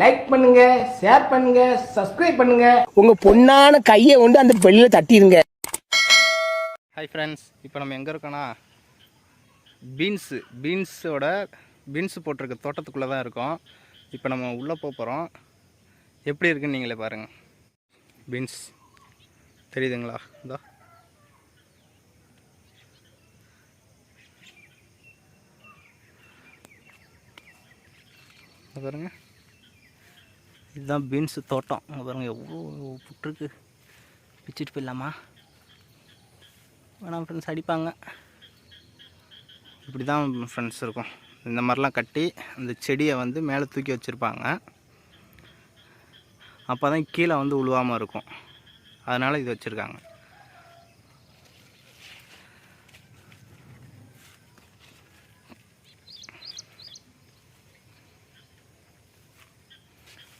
Like பண்ணுங்க share பண்ணுங்க subscribe பண்ணுங்க. உங்க பொண்ணான கையை கொண்டு அந்த வெளியில தட்டிடுங்க ஹாய் ஃப்ரெண்ட்ஸ் இப்போ நம்ம எங்கே இருக்கோன்னா பீன்ஸு பீன்ஸோட பீன்ஸு போட்டிருக்க தோட்டத்துக்குள்ளே தான் இருக்கோம். இப்போ நம்ம உள்ளே போக போகிறோம் எப்படி இருக்குன்னு நீங்களே பாருங்கள் பீன்ஸ் தெரியுதுங்களா? இதோ இங்க பாருங்க. இதுதான் பீன்ஸு தோட்டம். அங்கே பாருங்கள் எவ்வளோ புட்டுருக்கு பிச்சுட்டு போயிடலாமா? வேணாம் ஃப்ரெண்ட்ஸ் அடிப்பாங்க. இப்படி தான் ஃப்ரெண்ட்ஸ் இருக்கும். இந்த மாதிரிலாம் கட்டி அந்த செடியை வந்து மேலே தூக்கி வச்சுருப்பாங்க. அப்போ தான் கீழே வந்து உழுவாமல் இருக்கும். அதனால் இது வச்சுருக்காங்க.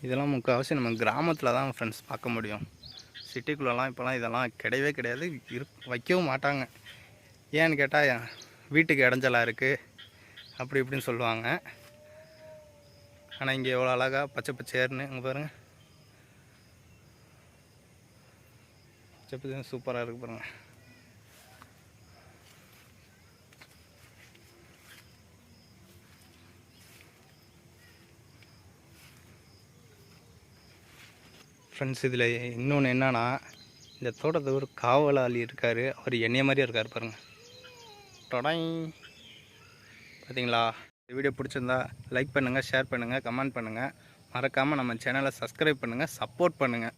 இதெல்லாம் முக்கால்வாசி நம்ம கிராமத்தில் தான் ஃப்ரெண்ட்ஸ் பார்க்க முடியும். சிட்டிக்குள்ளெல்லாம் இப்போலாம் இதெல்லாம் கிடையவே கிடையாது. இரு வைக்கவும் மாட்டாங்க. ஏன்னு கேட்டால் வீட்டுக்கு இடைஞ்சலாக இருக்குது அப்படி இப்படின்னு சொல்லுவாங்க. ஆனால் இங்கே எவ்வளோ அழகாக பச்சை பச்சையர்னு இங்கே பாருங்கள் பச்சை பச்சை சூப்பராக இருக்குது பாருங்கள் ஃப்ரெண்ட்ஸ் இதில் இன்னொன்று என்னன்னா இந்த தோட்டத்தில் ஒரு காவலாளி இருக்கார். அவர் என்னைய மாதிரியே இருக்கார் பாருங்க. டொடாய் பார்த்தீங்களா இந்த வீடியோ பிடிச்சிருந்தா லைக் பண்ணுங்கள் ஷேர் பண்ணுங்கள் கமெண்ட் பண்ணுங்கள் மறக்காமல் நம்ம சேனலை சப்ஸ்கிரைப் பண்ணுங்கள் சப்போர்ட் பண்ணுங்கள்